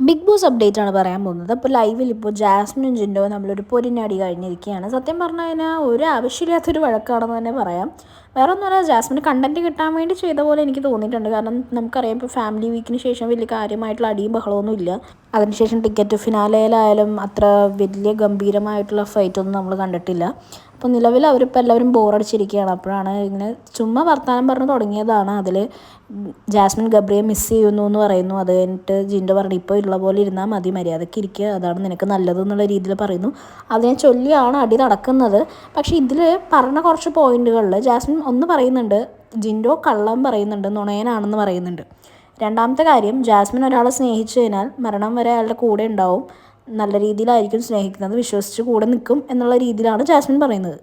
Big boss update ആണ് പറയാൻ പോകുന്നത്. അപ്പോൾ ലൈവിൽ ഇപ്പോൾ ജാസ്മിനും ജിൻഡോ നമ്മളൊരു പൊരിനാടി കഴിഞ്ഞിരിക്കുകയാണ്. സത്യം പറഞ്ഞു കഴിഞ്ഞാൽ ഒരു ആവശ്യമില്ലാത്തൊരു വഴക്കാണെന്ന് തന്നെ പറയാം. വേറെ ഒന്നുമല്ല ജാസ്മിന് കണ്ടന്റ് കിട്ടാൻ വേണ്ടി ചെയ്ത പോലെ എനിക്ക് തോന്നിയിട്ടുണ്ട്. കാരണം നമുക്കറിയാം ഇപ്പോൾ ഫാമിലി വീക്കിന് ശേഷം വലിയ കാര്യമായിട്ടുള്ള അടിയും ബഹളമൊന്നും ഇല്ല. അതിനുശേഷം ടിക്കറ്റ് ഫിനാലയിലായാലും അത്ര വലിയ ഗംഭീരമായിട്ടുള്ള ഫൈറ്റ് ഒന്നും നമ്മൾ കണ്ടിട്ടില്ല. അപ്പോൾ നിലവിൽ അവരിപ്പോൾ എല്ലാവരും ബോറടിച്ചിരിക്കുകയാണ് അപ്പോഴാണ് ഇങ്ങനെ ചുമ്മാ വർത്തമാനം പറഞ്ഞ് തുടങ്ങിയതാണ് അതിൽ ജാസ്മിൻ ഗബ്രിയെ മിസ് ചെയ്യുന്നു എന്ന് പറയുന്നു. അത് കഴിഞ്ഞിട്ട് ജിൻഡോ പറഞ്ഞു ഇപ്പോൾ ഉള്ള പോലെ ഇരുന്നാൽ മതി മര്യാദയ്ക്ക് ഇരിക്കുക അതാണ് നിനക്ക് നല്ലത് എന്നുള്ള രീതിയിൽ പറയുന്നു. അതിനെ ചൊല്ലിയാണ് അടി നടക്കുന്നത്. പക്ഷേ ഇതിൽ പറഞ്ഞ കുറച്ച് പോയിന്റുകളിൽ ജാസ്മിൻ ഒന്ന് പറയുന്നുണ്ട് ജിൻഡോ കള്ളം പറയുന്നുണ്ട് നുണയനാണെന്ന് പറയുന്നുണ്ട്. രണ്ടാമത്തെ കാര്യം ജാസ്മിൻ ഒരാളെ സ്നേഹിച്ചു കഴിഞ്ഞാൽ മരണം വരെ അയാളുടെ കൂടെ ഉണ്ടാവും. നല്ല രീതിയിലായിരിക്കും സ്നേഹിക്കുന്നത് വിശ്വസിച്ച് കൂടെ നിൽക്കും എന്നുള്ള രീതിയിലാണ് ജാസ്മിൻ പറയുന്നത്.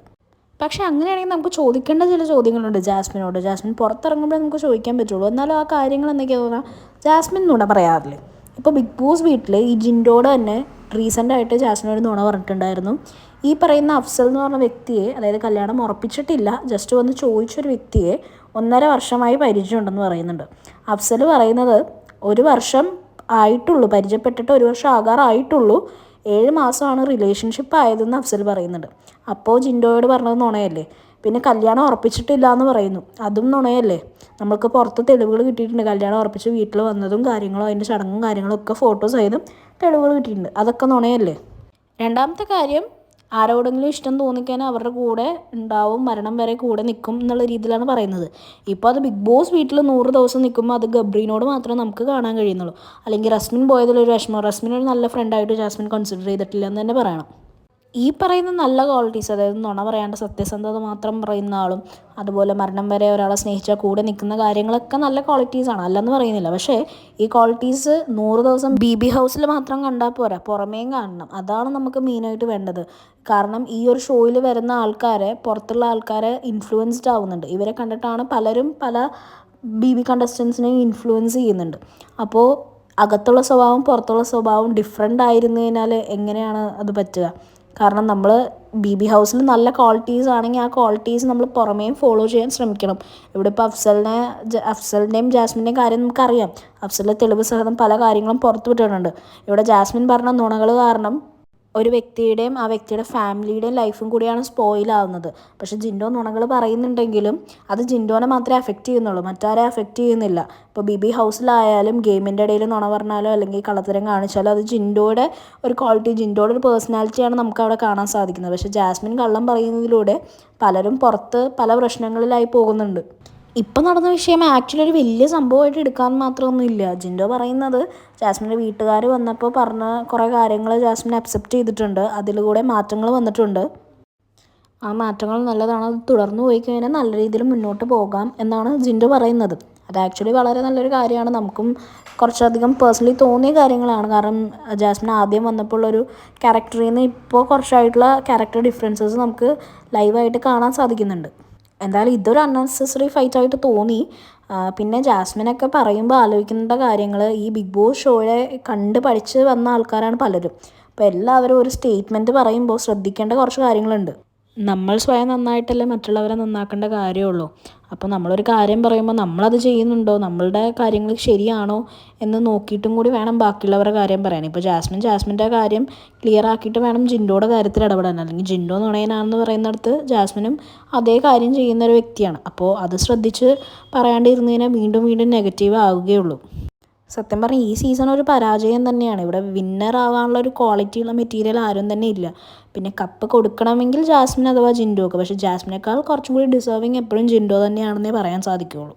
പക്ഷെ അങ്ങനെയാണെങ്കിൽ നമുക്ക് ചോദിക്കേണ്ട ചില ചോദ്യങ്ങളുണ്ട് ജാസ്മിനോട്. ജാസ്മിൻ പുറത്തിറങ്ങുമ്പോഴേ നമുക്ക് ചോദിക്കാൻ പറ്റുള്ളൂ. എന്നാലും ആ കാര്യങ്ങൾ എന്തൊക്കെയാ പറഞ്ഞാൽ ജാസ്മിൻ നുണ പറയാറില്ലേ? ഇപ്പോൾ ബിഗ് ബോസ് വീട്ടിൽ ഈ ജിൻഡോട് തന്നെ റീസെന്റായിട്ട് ജാസ്മിനോട് നുണ പറഞ്ഞിട്ടുണ്ടായിരുന്നു. ഈ പറയുന്ന അഫ്സൽ എന്ന് പറഞ്ഞ വ്യക്തിയെ അതായത് കല്യാണം ഉറപ്പിച്ചിട്ടില്ല ജസ്റ്റ് വന്ന് ചോദിച്ചൊരു വ്യക്തിയെ ഒന്നര വർഷമായി പരിചയമുണ്ടെന്ന് പറയുന്നുണ്ട്. അഫ്സൽ പറയുന്നത് ഒരു വർഷം ആയിട്ടുള്ളൂ പരിചയപ്പെട്ടിട്ട് ഒരു വർഷം ആകാറായിട്ടുള്ളൂ ഏഴ് മാസമാണ് റിലേഷൻഷിപ്പ് ആയതെന്ന് അഫ്സൽ പറയുന്നുണ്ട്. അപ്പോൾ ജിൻഡോയോട് പറഞ്ഞത് നുണയല്ലേ? പിന്നെ കല്യാണം ഉറപ്പിച്ചിട്ടില്ല എന്ന് പറയുന്നു. അതും നുണയല്ലേ? നമ്മൾക്ക് പുറത്ത് തെളിവുകൾ കിട്ടിയിട്ടുണ്ട്. കല്യാണം ഉറപ്പിച്ച് വീട്ടിൽ വന്നതും കാര്യങ്ങളും അതിന്റെ ചടങ്ങും കാര്യങ്ങളും ഒക്കെ ഫോട്ടോസ് ആയതും തെളിവുകൾ കിട്ടിയിട്ടുണ്ട്. അതൊക്കെ നുണയല്ലേ? രണ്ടാമത്തെ കാര്യം ആരോടെങ്കിലും ഇഷ്ടം തോന്നിക്കാൻ അവരുടെ കൂടെ ഉണ്ടാവും മരണം വരെ കൂടെ നിൽക്കും എന്നുള്ള രീതിയിലാണ് പറയുന്നത്. ഇപ്പോൾ അത് ബിഗ് ബോസ് വീട്ടിൽ നൂറ് ദിവസം നിൽക്കുമ്പോൾ അത് ഗബ്രീനോട് മാത്രമേ നമുക്ക് കാണാൻ കഴിയുന്നുള്ളൂ. അല്ലെങ്കിൽ റസ്മിൻ പോയതിലൊരു വിഷമം. റസ്മിൻ ഒരു നല്ല ഫ്രണ്ടായിട്ട് ജാസ്മിൻ കൺസിഡർ ചെയ്തിട്ടില്ല എന്ന് തന്നെ പറയണം. ഈ പറയുന്ന നല്ല ക്വാളിറ്റീസ് അതായത് നുണ പറയാണ്ട് സത്യസന്ധത മാത്രം പറയുന്ന ആളും അതുപോലെ മരണം വരെ ഒരാളെ സ്നേഹിച്ചാൽ കൂടെ നിൽക്കുന്ന കാര്യങ്ങളൊക്കെ നല്ല ക്വാളിറ്റീസ് ക്വാളിറ്റീസാണ് അല്ലെന്ന് പറയുന്നില്ല. പക്ഷേ ഈ ക്വാളിറ്റീസ് നൂറ് ദിവസം ബി ബി ഹൗസിൽ മാത്രം കണ്ടാൽ പോരാ. പുറമേയും കാണണം. അതാണ് നമുക്ക് മെയിനായിട്ട് വേണ്ടത്. കാരണം ഈ ഒരു ഷോയിൽ വരുന്ന ആൾക്കാരെ പുറത്തുള്ള ആൾക്കാരെ ഇൻഫ്ലുവൻസ്ഡ് ആവുന്നുണ്ട്. ഇവരെ കണ്ടിട്ടാണ് പലരും പല ബി ബി കണ്ടസ്റ്റൻസിനെയും ഇൻഫ്ലുവൻസ് ചെയ്യുന്നുണ്ട്. അപ്പോൾ അകത്തുള്ള സ്വഭാവം പുറത്തുള്ള സ്വഭാവം ഡിഫറെന്റ് ആയിരുന്നു കഴിഞ്ഞാൽ എങ്ങനെയാണ് അത് പറ്റുക? കാരണം നമ്മൾ ബി ബി ഹൗസിൽ നല്ല ക്വാളിറ്റീസ് ആണെങ്കിൽ ആ ക്വാളിറ്റീസ് നമ്മൾ പുറമേയും ഫോളോ ചെയ്യാൻ ശ്രമിക്കണം. ഇവിടെ ഇപ്പോൾ അഫ്സലിനെ അഫ്സലിന്റെയും ജാസ്മിന്റെയും കാര്യം നമുക്കറിയാം. അഫ്സലിന്റെ തെളിവ് സഹിതം പല കാര്യങ്ങളും പുറത്തു വിട്ടിട്ടുണ്ട്. ഇവിടെ ജാസ്മിൻ പറഞ്ഞ നുണകൾ കാരണം ഒരു വ്യക്തിയുടെയും ആ വ്യക്തിയുടെ ഫാമിലിയുടെയും ലൈഫും കൂടിയാണ് സ്പോയിലാവുന്നത് പക്ഷെ ജിൻഡോ നുണകൾ പറയുന്നുണ്ടെങ്കിലും അത് ജിൻഡോനെ മാത്രമേ അഫക്റ്റ് ചെയ്യുന്നുള്ളൂ. മറ്റാരെ അഫക്റ്റ് ചെയ്യുന്നില്ല. ഇപ്പോൾ ബി ബി ഹൗസിലായാലും ഗെയിമിന്റെ ഇടയിൽ നുണ പറഞ്ഞാലോ അല്ലെങ്കിൽ കള്ളത്തരം കാണിച്ചാലോ അത് ജിൻഡോയുടെ ഒരു ക്വാളിറ്റി ജിൻഡോയുടെ ഒരു പേഴ്സണാലിറ്റിയാണ് നമുക്ക് അവിടെ കാണാൻ സാധിക്കുന്നത്. പക്ഷേ ജാസ്മിൻ കള്ളം പറയുന്നതിലൂടെ പലരും പുറത്ത് പല പ്രശ്നങ്ങളിലായി പോകുന്നുണ്ട്. ഇപ്പം നടന്ന വിഷയം ആക്ച്വലി ഒരു വലിയ സംഭവമായിട്ട് എടുക്കാൻ മാത്രമൊന്നുമില്ല. ജിൻഡോ പറയുന്നത് ജാസ്മിന്റെ വീട്ടുകാർ വന്നപ്പോൾ പറഞ്ഞ കുറേ കാര്യങ്ങൾ ജാസ്മിൻ അക്സെപ്റ്റ് ചെയ്തിട്ടുണ്ട്. അതിലൂടെ മാറ്റങ്ങൾ വന്നിട്ടുണ്ട്. ആ മാറ്റങ്ങൾ നല്ലതാണ്? അത് തുടർന്ന് പോയി കഴിഞ്ഞാൽ നല്ല രീതിയിൽ മുന്നോട്ട് പോകാം എന്നാണ് ജിൻഡോ പറയുന്നത്. അത് ആക്ച്വലി വളരെ നല്ലൊരു കാര്യമാണ്. നമുക്കും കുറച്ചധികം പേഴ്സണലി തോന്നിയ കാര്യങ്ങളാണ്. കാരണം ജാസ്മിൻ ആദ്യം വന്നപ്പോൾ ഒരു ക്യാരക്ടറിൽ നിന്ന് ഇപ്പോൾ കുറച്ചായിട്ടുള്ള ക്യാരക്ടർ ഡിഫറൻസസ് നമുക്ക് ലൈവായിട്ട് കാണാൻ സാധിക്കുന്നുണ്ട്. എന്തായാലും ഇതൊരു അൺനെസസറി ഫൈറ്റ് ആയിട്ട് തോന്നി. പിന്നെ ജാസ്മിനൊക്കെ പറയുമ്പോൾ ആലോചിക്കേണ്ട കാര്യങ്ങൾ ഈ ബിഗ് ബോസ് ഷോയെ കണ്ട് പഠിച്ച് വന്ന ആൾക്കാരാണ് പലരും. അപ്പോൾ എല്ലാവരും ഒരു സ്റ്റേറ്റ്മെന്റ് പറയുമ്പോൾ ശ്രദ്ധിക്കേണ്ട കുറച്ച് കാര്യങ്ങളുണ്ട്. നമ്മൾ സ്വയം നന്നായിട്ടല്ലേ മറ്റുള്ളവരെ നന്നാക്കേണ്ട കാര്യമുള്ളൂ. അപ്പോൾ നമ്മളൊരു കാര്യം പറയുമ്പോൾ നമ്മളത് ചെയ്യുന്നുണ്ടോ? നമ്മളുടെ കാര്യങ്ങൾ ശരിയാണോ എന്ന് നോക്കിയിട്ടും കൂടി വേണം ബാക്കിയുള്ളവരുടെ കാര്യം പറയാൻ. ഇപ്പോൾ ജാസ്മിൻ ജാസ്മിന്റെ കാര്യം ക്ലിയർ ആക്കിയിട്ട് വേണം ജിൻഡോയുടെ കാര്യത്തിൽ ഇടപെടാൻ. അല്ലെങ്കിൽ ജിൻഡോ നുണയനാണെന്ന് പറയുന്നിടത്ത് ജാസ്മിനും അതേ കാര്യം ചെയ്യുന്ന ഒരു വ്യക്തിയാണ്. അപ്പോൾ അത് ശ്രദ്ധിച്ച് പറയാണ്ടിരുന്നതിനെ വീണ്ടും വീണ്ടും നെഗറ്റീവ് ആവുകയുള്ളൂ. സത്യം പറഞ്ഞാൽ ഈ സീസൺ ഒരു പരാജയം തന്നെയാണ്. ഇവിടെ വിന്നർ ആവാനുള്ള ഒരു ക്വാളിറ്റിയുള്ള മെറ്റീരിയൽ ആരും തന്നെ ഇല്ല. പിന്നെ കപ്പ് കൊടുക്കണമെങ്കിൽ ജാസ്മിൻ അഥവാ ജിൻഡോക്ക്. പക്ഷേ ജാസ്മിനേക്കാൾ കുറച്ചും കൂടി ഡിസേർവിങ് എപ്പോഴും ജിൻഡോ തന്നെയാണെന്നേ പറയാൻ സാധിക്കുകയുള്ളൂ